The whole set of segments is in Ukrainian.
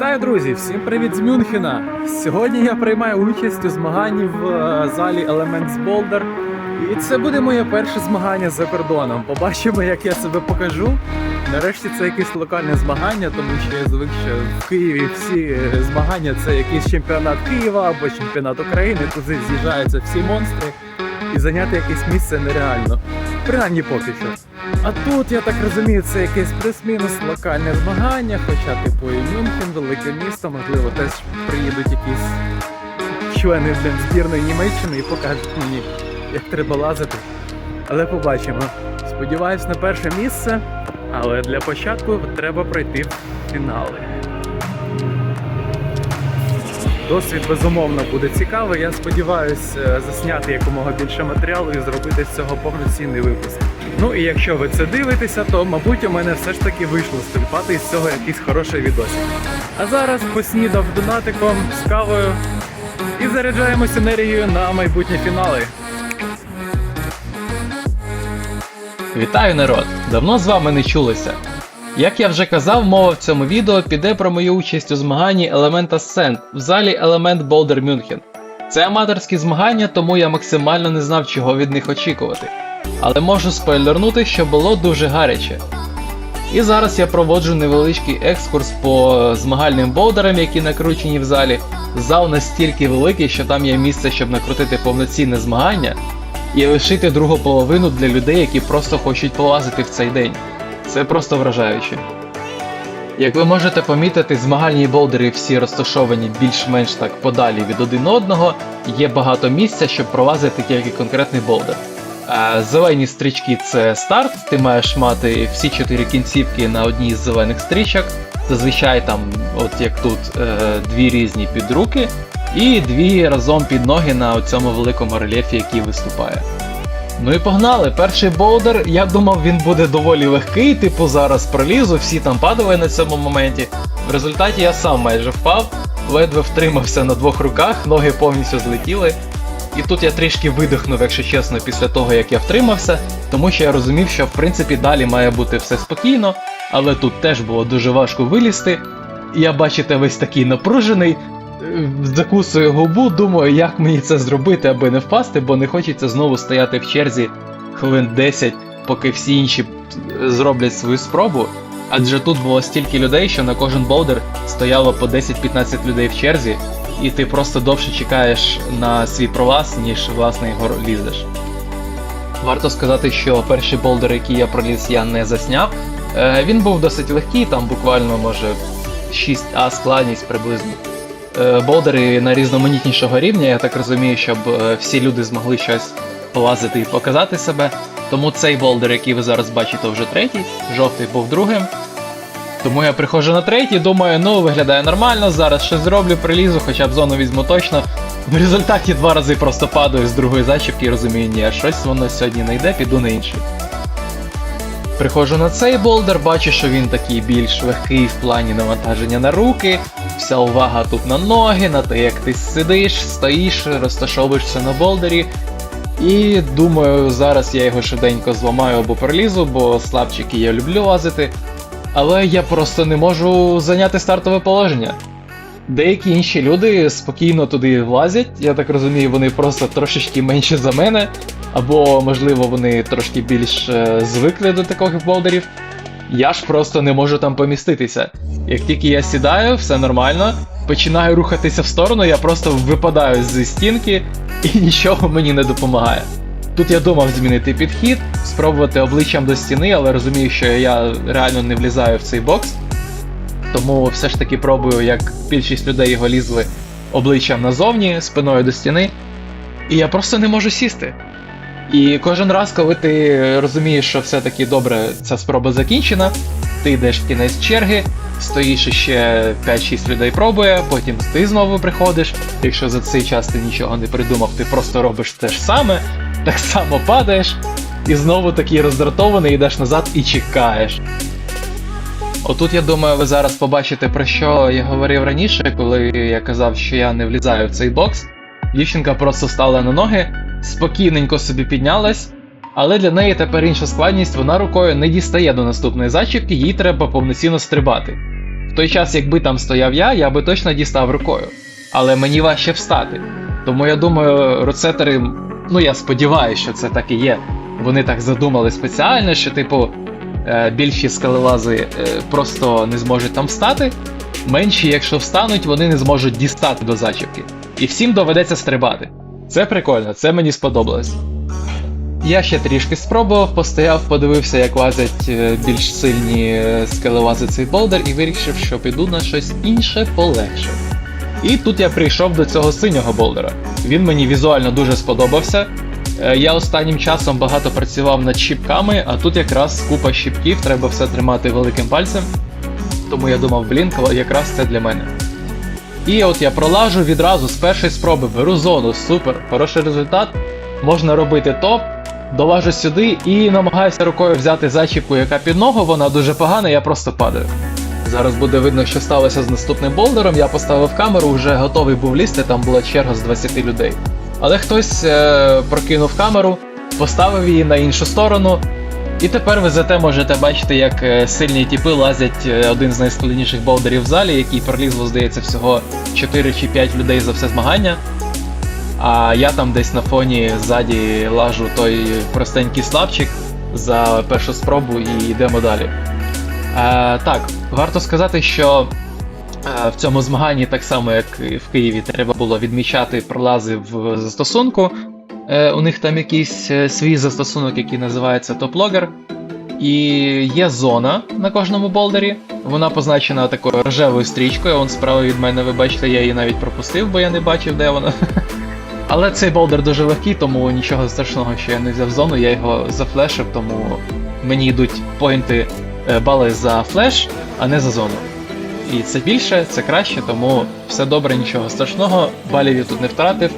Вітаю, друзі! Всім привіт з Мюнхена! Сьогодні я приймаю участь у змаганні в е, залі Elements Boulder. І це буде моє перше змагання за кордоном. Побачимо, як я себе покажу. Нарешті це якесь локальне змагання, тому що я звик, що в Києві всі змагання це якийсь чемпіонат Києва або чемпіонат України. Туди з'їжджаються всі монстри, і зайняти якесь місце нереально. Принаймні поки що. А тут, я так розумію, це якесь плюс-мінус локальне змагання, хоча типу і Мюнхен, велике місто, можливо, теж приїдуть якісь члени збірної Німеччини і покажуть мені, як треба лазити. Але побачимо. Сподіваюсь на перше місце, але для початку треба пройти в фінали. Досвід безумовно буде цікавий. Я сподіваюся засняти якомога більше матеріалу і зробити з цього повноцінний випуск. Ну і якщо ви це дивитеся, то мабуть у мене все ж таки вийшло стрільпати із цього якийсь хороший відосик. А зараз поснідав донатиком з кавою і заряджаємось енергією на майбутні фінали. Вітаю народ! Давно з вами не чулися. Як я вже казав, мова в цьому відео піде про мою участь у змаганні Element Ascent в залі Element Boulder München. Це аматорські змагання, тому я максимально не знав, чого від них очікувати. Але можу спойлернути, що було дуже гаряче. І зараз я проводжу невеличкий екскурс по змагальним болдерам, які накручені в залі. Зал настільки великий, що там є місце, щоб накрутити повноцінне змагання, і лишити другу половину для людей, які просто хочуть полазити в цей день. Це просто вражаюче. Як ви можете помітити, змагальні болдери всі розташовані більш-менш так подалі від один одного, є багато місця, щоб пролазити тільки конкретний болдер. Зелені стрічки це старт, ти маєш мати всі чотири кінцівки на одній з зелених стрічок. Зазвичай там, от як тут, е, дві різні під руки, і дві разом під ноги на цьому великому рельєфі, який виступає. Ну і погнали. Перший болдер, я думав, він буде доволі легкий, типу зараз пролізу, всі там падали на цьому моменті. В результаті я сам майже впав, ледве втримався на двох руках, ноги повністю злетіли. І тут я трішки видихнув, якщо чесно, після того як я втримався, тому що я розумів, що в принципі далі має бути все спокійно, але тут теж було дуже важко вилізти. Я, бачите, весь такий напружений, закусую губу, думаю, як мені це зробити, аби не впасти, бо не хочеться знову стояти в черзі хвилин 10, поки всі інші е, зроблять свою спробу. Адже тут було стільки людей, що на кожен болдер стояло по 10-15 людей в черзі, і ти просто довше чекаєш на свій пролаз, ніж власне його лізеш. Варто сказати, що перший болдер, який я проліз, я не засняв. Е, Він був досить легкий, там буквально може 6А складність приблизно. Е, Болдери на різноманітнішого рівня, я так розумію, щоб е, всі люди змогли щось полазити і показати себе. Тому цей болдер, який ви зараз бачите, вже третій, жовтий був другим. Тому я приходжу на третій, думаю, ну виглядає нормально, зараз щось зроблю, прилізу, хоча б зону візьму точно. В результаті два рази просто падаю з другої зачіпки і розумію, ні, щось воно сьогодні не йде, піду на інший. Приходжу на цей болдер, бачу, що він такий більш легкий в плані навантаження на руки, вся увага тут на ноги, на те, як ти сидиш, стоїш, розташовуєшся на болдері. І думаю, зараз я його швиденько зламаю або пролізу, бо слабчики я люблю лазити. Але я просто не можу зайняти стартове положення. Деякі інші люди спокійно туди влазять, я так розумію, вони просто трошечки менші за мене, або, можливо, вони трошки більш е, звикли до таких болдерів. Я ж просто не можу там поміститися. Як тільки я сідаю, все нормально, починаю рухатися в сторону, я просто випадаю зі стінки і нічого мені не допомагає. Тут я думав змінити підхід, спробувати обличчям до стіни, але розумію, що я реально не влізаю в цей бокс. Тому все ж таки пробую, як більшість людей його лізли обличчям назовні, спиною до стіни. І я просто не можу сісти. І кожен раз, коли ти розумієш, що все-таки добре, ця спроба закінчена, ти йдеш в кінець черги, стоїш ще 5-6 людей пробує, потім ти знову приходиш. Якщо за цей час ти нічого не придумав, ти просто робиш те ж саме, так само падаєш, і знову такий роздратований йдеш назад і чекаєш. Отут, я думаю, ви зараз побачите, про що я говорив раніше, коли я казав, що я не влізаю в цей бокс. Дівчинка просто стала на ноги, спокійненько собі піднялась, але для неї тепер інша складність, вона рукою не дістає до наступної зачіпки, їй треба повноцінно стрибати. В той час, якби там стояв я, я би точно дістав рукою. Але мені важче встати. Тому я думаю, рецетери, ну я сподіваюся, що це так і є. Вони так задумали спеціально, що, типу, е, більші скалелази е, просто не зможуть там встати. Менші, якщо встануть, вони не зможуть дістати до зачіпки. І всім доведеться стрибати. Це прикольно, це мені сподобалось. Я ще трішки спробував, постояв, подивився, як лазять е, більш сильні е, скелелази цей болдер, і вирішив, що піду на щось інше полегше. І тут я прийшов до цього синього болдера. Він мені візуально дуже сподобався. Е, Я останнім часом багато працював над щіпками, а тут якраз купа щіпків, треба все тримати великим пальцем. Тому я думав, блін, якраз це для мене. І от я пролажу відразу з першої спроби, беру зону, супер, хороший результат. Можна робити топ, долажу сюди і намагаюся рукою взяти зачіпку, яка під ногу, вона дуже погана, я просто падаю. Зараз буде видно, що сталося з наступним болдером. Я поставив камеру, вже готовий був лізти, там була черга з 20 людей. Але хтось е, прокинув камеру, поставив її на іншу сторону. І тепер ви зате можете бачити, як е, сильні тіпи лазять е, один з найскладніших болдерів в залі, який пролізло, здається, всього 4 чи 5 людей за все змагання. А я там десь на фоні ззаді лажу той простенький слабчик за першу спробу і йдемо далі. Е, так, варто сказати, що е, в цьому змаганні, так само як і в Києві, треба було відмічати пролази в застосунку. Е, у них там якийсь е, свій застосунок, який називається топлогер. І є зона на кожному болдері. Вона позначена такою рожевою стрічкою. Он справа від мене, ви бачите, я її навіть пропустив, бо я не бачив, де вона. Але цей болдер дуже легкий, тому нічого страшного, що я не взяв зону, я його зафлешив, тому мені йдуть поінти е, бали за флеш, а не за зону. І це більше, це краще, тому все добре, нічого страшного, балів я тут не втратив.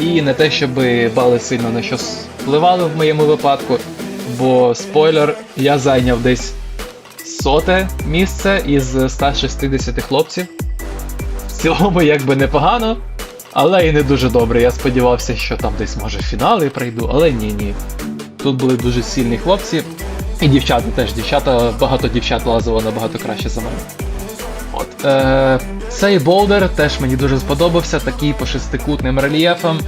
І не те, щоб бали сильно на щось впливали в моєму випадку, бо спойлер, я зайняв десь соте місце із 160 хлопців. В цілому якби непогано, але і не дуже добре. Я сподівався, що там десь може фінали прийду, але ні, ні. Тут були дуже сильні хлопці. І дівчата теж. Дівчата, багато дівчат лазило набагато краще за мене. От. Е, цей болдер теж мені дуже сподобався, такий по шестикутним рельєфам.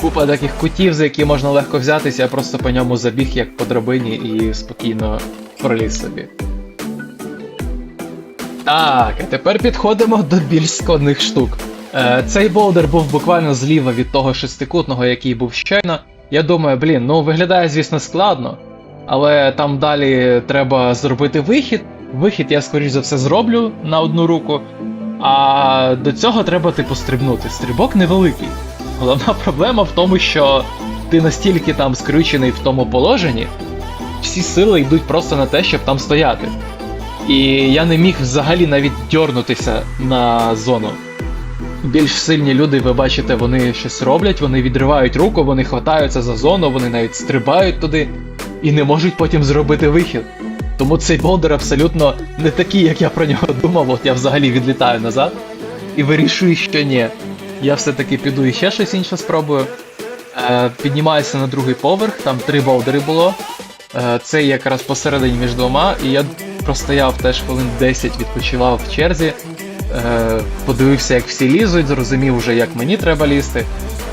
Купа таких кутів, за які можна легко взятися, я просто по ньому забіг як по драбині і спокійно проліз собі. Так, а тепер підходимо до більш складних штук. Е, цей болдер був буквально зліва від того шестикутного, який був щойно. Я думаю, блін, ну виглядає, звісно, складно, але там далі треба зробити вихід. Вихід я, скоріш за все, зроблю на одну руку. А до цього треба, типу, стрибнути. Стрибок невеликий. Головна проблема в тому, що ти настільки там скрючений в тому положенні, всі сили йдуть просто на те, щоб там стояти. І я не міг взагалі навіть дьорнутися на зону. Більш сильні люди, ви бачите, вони щось роблять, вони відривають руку, вони хватаються за зону, вони навіть стрибають туди і не можуть потім зробити вихід. Тому цей болдер абсолютно не такий, як я про нього думав, от я взагалі відлітаю назад і вирішую, що ні. Я все-таки піду і ще щось інше спробую. Е, піднімаюся на другий поверх, там три болдери було. Е, це якраз посередині між двома, і я простояв теж хвилин 10, відпочивав в черзі. Е, подивився, як всі лізуть, зрозумів вже, як мені треба лізти.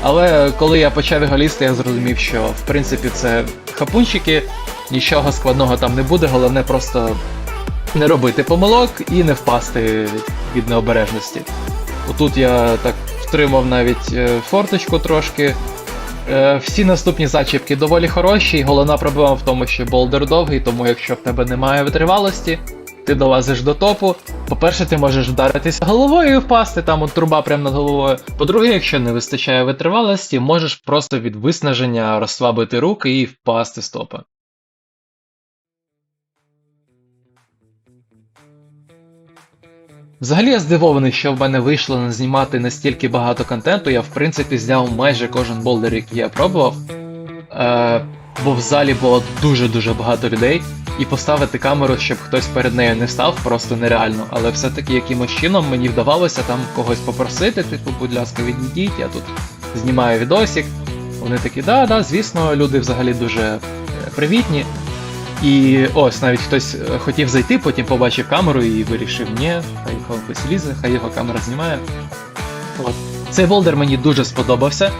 Але коли я почав його лізти, я зрозумів, що в принципі це хапунчики, нічого складного там не буде, головне просто не робити помилок і не впасти від необережності. Отут я так втримав навіть е, форточку трошки. Е, Всі наступні зачіпки доволі хороші, і головна проблема в тому, що болдер довгий, тому якщо в тебе немає витривалості, ти долазиш до топу. По-перше, ти можеш вдаритися головою і впасти, там от труба прямо над головою. По-друге, якщо не вистачає витривалості, можеш просто від виснаження розслабити руки і впасти з топа. Взагалі я здивований, що в мене вийшло не знімати настільки багато контенту. Я в принципі зняв майже кожен болдер, який я пробував. Е, бо в залі було дуже-дуже багато людей, і поставити камеру, щоб хтось перед нею не став, просто нереально. Але все-таки якимось чином мені вдавалося там когось попросити, типу, будь ласка, відійдіть, я тут знімаю відосик. Вони такі, да, да, звісно, люди взагалі дуже е, привітні. І ось навіть хтось е, хотів зайти, потім побачив камеру і вирішив, ні, хай хлопець лізе, хай його камера знімає. От. Цей болдер мені дуже сподобався.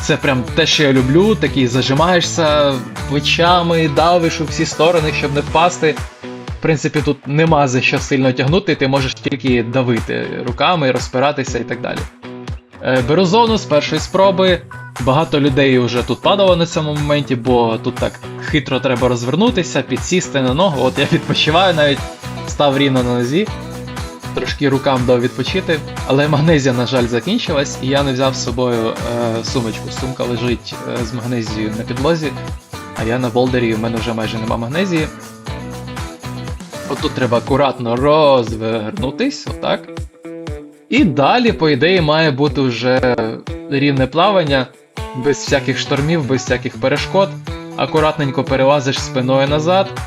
Це прям те, що я люблю, такий зажимаєшся плечами, давиш у всі сторони, щоб не впасти. В принципі, тут нема за що сильно тягнути, ти можеш тільки давити руками, розпиратися і так далі. Е, Беру зону з першої спроби. Багато людей вже тут падало на цьому моменті, бо тут так хитро треба розвернутися, підсісти на ногу. От я відпочиваю навіть, став рівно на нозі, трошки рукам дав відпочити, але магнезія, на жаль, закінчилась, і я не взяв з собою е, сумочку. Сумка лежить е, з магнезією на підлозі, а я на болдері, в мене вже майже нема магнезії. Отут треба акуратно розвернутись, отак. І далі, по ідеї, має бути вже рівне плавання, без всяких штормів, без всяких перешкод. Акуратненько перелазиш спиною назад,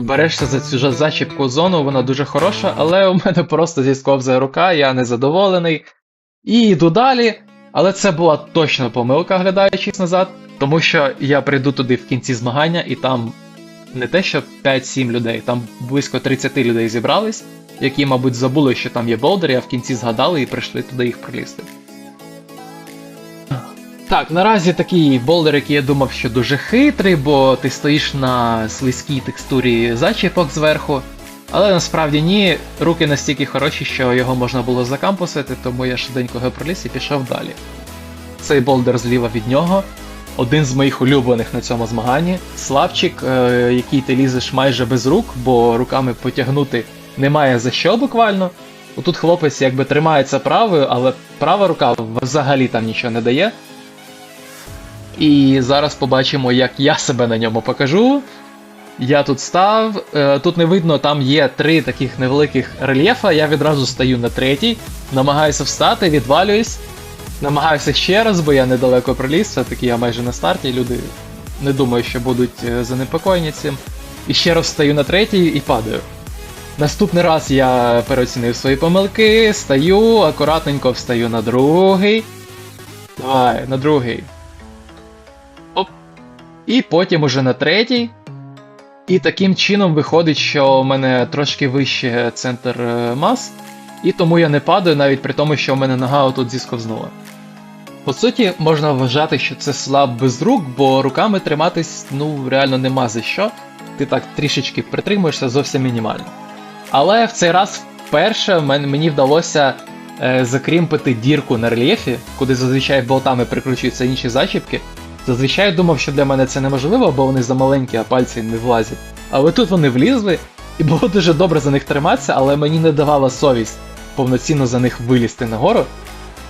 берешся за цю зачіпку зону, вона дуже хороша, але у мене просто зісковзає рука, я незадоволений. І йду далі. Але це була точно помилка, глядаючись назад, тому що я прийду туди в кінці змагання, і там не те, що 5-7 людей, там близько 30 людей зібрались, які, мабуть, забули, що там є болдери, а в кінці згадали і прийшли туди їх пролізти. Так, наразі такий болдер, який я думав, що дуже хитрий, бо ти стоїш на слизькій текстурі зачіпок зверху. Але насправді ні, руки настільки хороші, що його можна було закампусити, тому я швиденько його проліз і пішов далі. Цей болдер зліва від нього. Один з моїх улюблених на цьому змаганні. Славчик, е, який ти лізеш майже без рук, бо руками потягнути немає за що буквально. Отут хлопець якби тримається правою, але права рука взагалі там нічого не дає. І зараз побачимо, як я себе на ньому покажу. Я тут став, е, тут не видно, там є три таких невеликих рельєфа. Я відразу стаю на третій, намагаюся встати, відвалююсь, намагаюся ще раз, бо я недалеко проліз, все-таки я майже на старті, люди не думаю, що будуть е, занепокоєні цим. І ще раз стаю на третій і падаю. Наступний раз я переоцінив свої помилки, стаю, акуратненько встаю на другий. Давай, на другий. І потім уже на третій. І таким чином виходить, що у мене трошки вище центр е, мас, і тому я не падаю, навіть при тому, що у мене нога отут зісковзнула. По суті, можна вважати, що це слаб без рук, бо руками триматись ну реально нема за що. Ти так трішечки притримуєшся зовсім мінімально. Але в цей раз вперше мені вдалося е, закрімпити дірку на рельєфі, куди зазвичай болтами прикручуються інші зачіпки. Зазвичай думав, що для мене це неможливо, бо вони замаленькі, а пальці не влазять. Але тут вони влізли, і було дуже добре за них триматися, але мені не давала совість повноцінно за них вилізти нагору.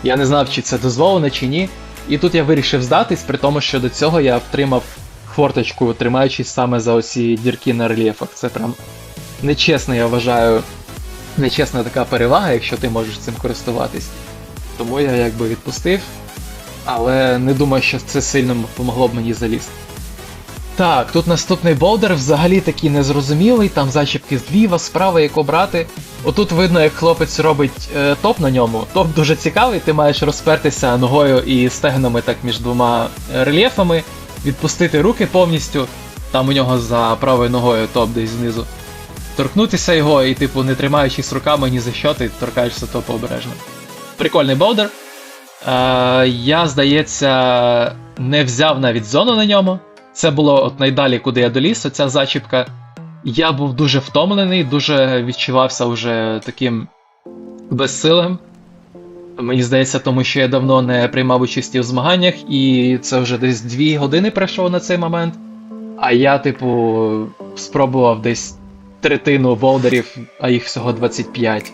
Я не знав, чи це дозволено, чи ні. І тут я вирішив здатись, при тому, що до цього я втримав форточку, тримаючись саме за оці дірки на рельєфах. Це прям нечесно, я вважаю, нечесна така перевага, якщо ти можеш цим користуватись. Тому я якби відпустив, але не думаю, що це сильно допомогло б мені залізти. Так, тут наступний болдер взагалі такий незрозумілий, там зачіпки зліва, справа, як обрати. Отут видно, як хлопець робить е, топ на ньому. Топ дуже цікавий, ти маєш розпертися ногою і стегнами так між двома е, рельєфами, відпустити руки повністю. Там у нього за правою ногою топ десь знизу. Торкнутися його і, типу, не тримаючись руками ні за що, ти торкаєшся топу обережно. Прикольний болдер. Е, я, здається, не взяв навіть зону на ньому. Це було от найдалі, куди я доліз, оця зачіпка. Я був дуже втомлений, дуже відчувався вже таким безсилим. Мені здається, тому що я давно не приймав участі в змаганнях, і це вже десь 2 години пройшло на цей момент. А я, типу, спробував десь третину болдерів, а їх всього 25.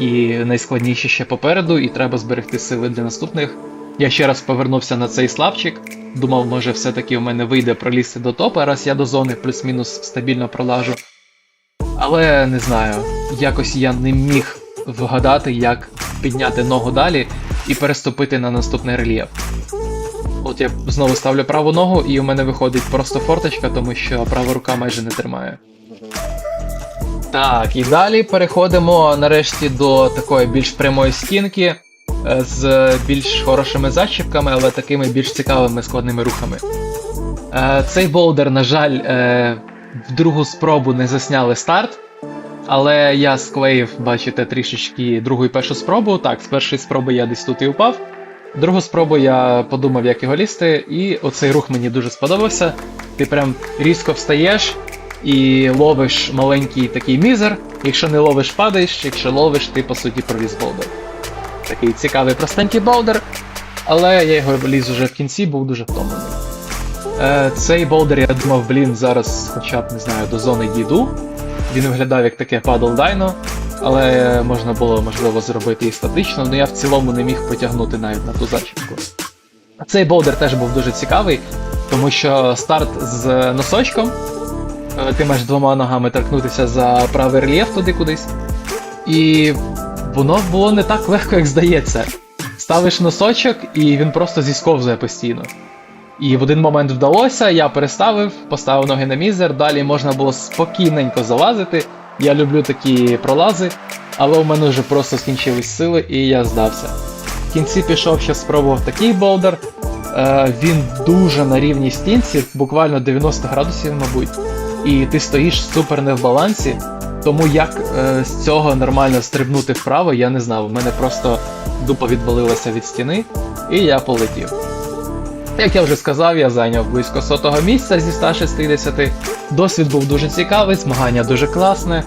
І найскладніше ще попереду, і треба зберегти сили для наступних. Я ще раз повернувся на цей славчик. Думав, може, все-таки у мене вийде пролізти до топа, раз я до зони плюс-мінус стабільно пролажу. Але не знаю, якось я не міг вгадати, як підняти ногу далі і переступити на наступний рельєф. От я знову ставлю праву ногу, і у мене виходить просто форточка, тому що права рука майже не тримає. Так, і далі переходимо нарешті до такої більш прямої стінки е, з більш хорошими зачіпками, але такими більш цікавими складними рухами. Е, Цей болдер, на жаль, е, в другу спробу не засняли старт. Але я склеїв, бачите, трішечки другу і першу спробу. Так, з першої спроби я десь тут і упав. Другу спробу я подумав, як його лізти, і оцей рух мені дуже сподобався. Ти прям різко встаєш і ловиш маленький такий мізер. Якщо не ловиш, падаєш, якщо ловиш, ти по суті провіз болдер. Такий цікавий простенький болдер, але я його ліз уже в кінці, був дуже втомлений. Е, цей болдер я думав, блін, зараз хоча б не знаю, до зони дійду. Він виглядав як таке падл дайно, але можна було можливо зробити і статично, але я в цілому не міг потягнути навіть на ту зачіпку. Цей болдер теж був дуже цікавий, тому що старт з носочком. Е, Ти маєш двома ногами торкнутися за правий рельєф туди кудись. І воно було не так легко, як здається. Ставиш носочок, і він просто зісковзує постійно. І в один момент вдалося, я переставив, поставив ноги на мізер, далі можна було спокійненько залазити. Я люблю такі пролази, але у мене вже просто скінчились сили і я здався. В кінці пішов ще спробував такий болдер. Е, він дуже на рівній стінці, буквально 90 градусів, мабуть. І ти стоїш супер не в балансі. Тому як е, з цього нормально стрибнути вправо, я не знав. У мене просто дупа відвалилася від стіни, і я полетів. Як я вже сказав, я зайняв близько сотого місця зі 160. Досвід був дуже цікавий, змагання дуже класне.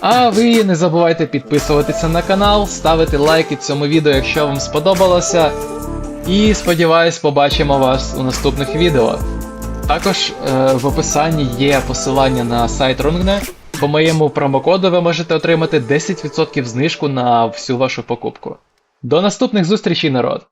А ви не забувайте підписуватися на канал, ставити лайки цьому відео, якщо вам сподобалося. І сподіваюсь, побачимо вас у наступних відео. Також е, в описанні є посилання на сайт Rungne. По моєму промокоду ви можете отримати 10% знижку на всю вашу покупку. До наступних зустрічей, народ!